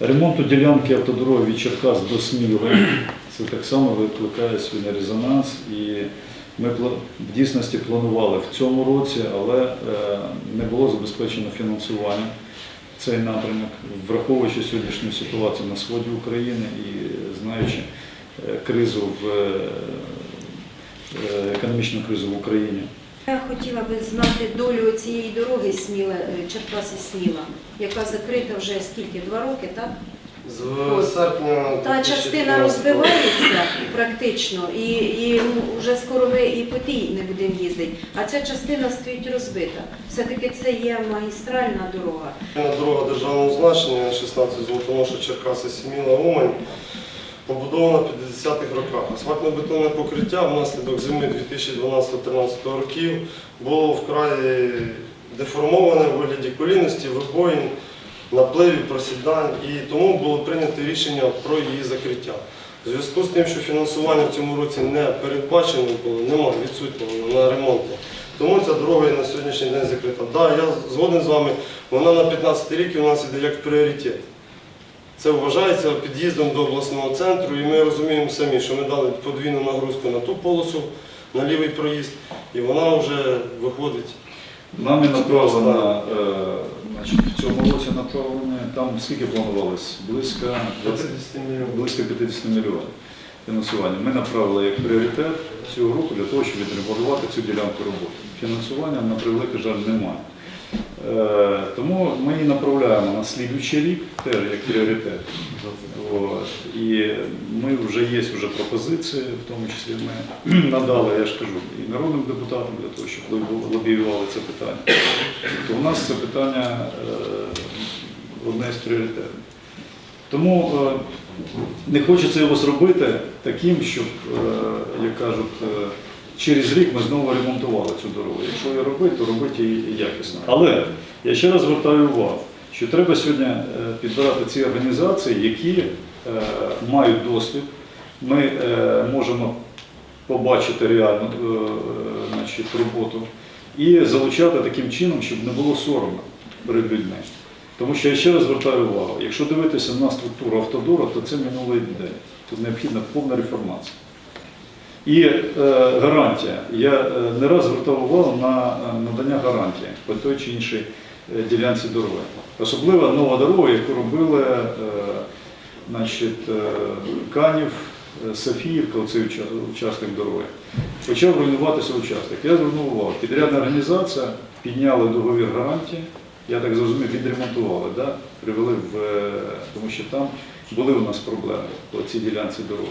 Ремонту ділянки автодороги від Черкас до Сміли це так само викликає сьогодні резонанс. І ми в дійсності планували в цьому році, але е, не було забезпечено фінансування цей напрямок, враховуючи сьогоднішню ситуацію на сході України і знаючи е, кризу в е, економічну кризу в Україні. Я хотіла би знати долю цієї дороги Сміла, е, Черкаси Сміла, яка закрита вже скільки? Два роки, так? З серпня Та частина розбивається практично, і, і ну, вже скоро ми і по тій не будемо їздити. А ця частина стоїть розбита. Все-таки це є магістральна дорога. Дорога державного значення 16 Золотоноша Черкаси Сміла Умань побудована в 50-х роках. Асфальтно-бетонне покриття внаслідок зими 2012-2013 років було вкрай деформоване в вигляді колінності, вибоїн, напливів, просідань, і тому було прийнято рішення про її закриття. У зв'язку з тим, що фінансування в цьому році не передбачено було, немає відсутнього на ремонті. Тому ця дорога і на сьогоднішній день закрита. Так, я згоден з вами, вона на 15 рік у нас іде як пріоритет. Це вважається під'їздом до обласного центру, і ми розуміємо самі, що ми дали подвійну нагрузку на ту полосу, на лівий проїзд, і вона вже виходить. Нами направлено, е, значить, в цьому році направлено, там скільки планувалось? Близько 20 50 мільйонів. близько 50 мільйонів фінансування. Ми направили як пріоритет цю групу для того, щоб відремонтувати цю ділянку роботи. Фінансування, на превеликий жаль, немає. Е, Тому ми її направляємо на слідуючий рік, теж як пріоритет. І ми вже є вже пропозиції, в тому числі ми надали, я ж кажу, і народним депутатам для того, щоб лобі- лобіювали це питання. То у нас це питання е, одне з пріоритетів. Тому е, не хочеться його зробити таким, щоб, як кажуть, через рік ми знову ремонтували цю дорогу. Якщо її робити, то робити її якісно. Але я ще раз звертаю увагу, що треба сьогодні е, підбирати ці організації, які е, мають досвід. Ми е, можемо побачити реальну значить, роботу і залучати таким чином, щоб не було соромно перед людьми. Тому що я ще раз звертаю увагу, якщо дивитися на структуру автодору, то це минулий день. Тут необхідна повна реформація. І е, гарантія. Я е, не раз звертав увагу на е, надання гарантії по той чи іншій е, ділянці дороги. Особливо нова дорога, яку робили е, значить, е, Канів, Софіївка, оцей уча- участок дороги. Почав руйнуватися участок. Я звернув увагу, підрядна організація підняли договір гарантії, я так зрозумів, відремонтували, да? привели в, тому що там були у нас проблеми по цій ділянці дороги.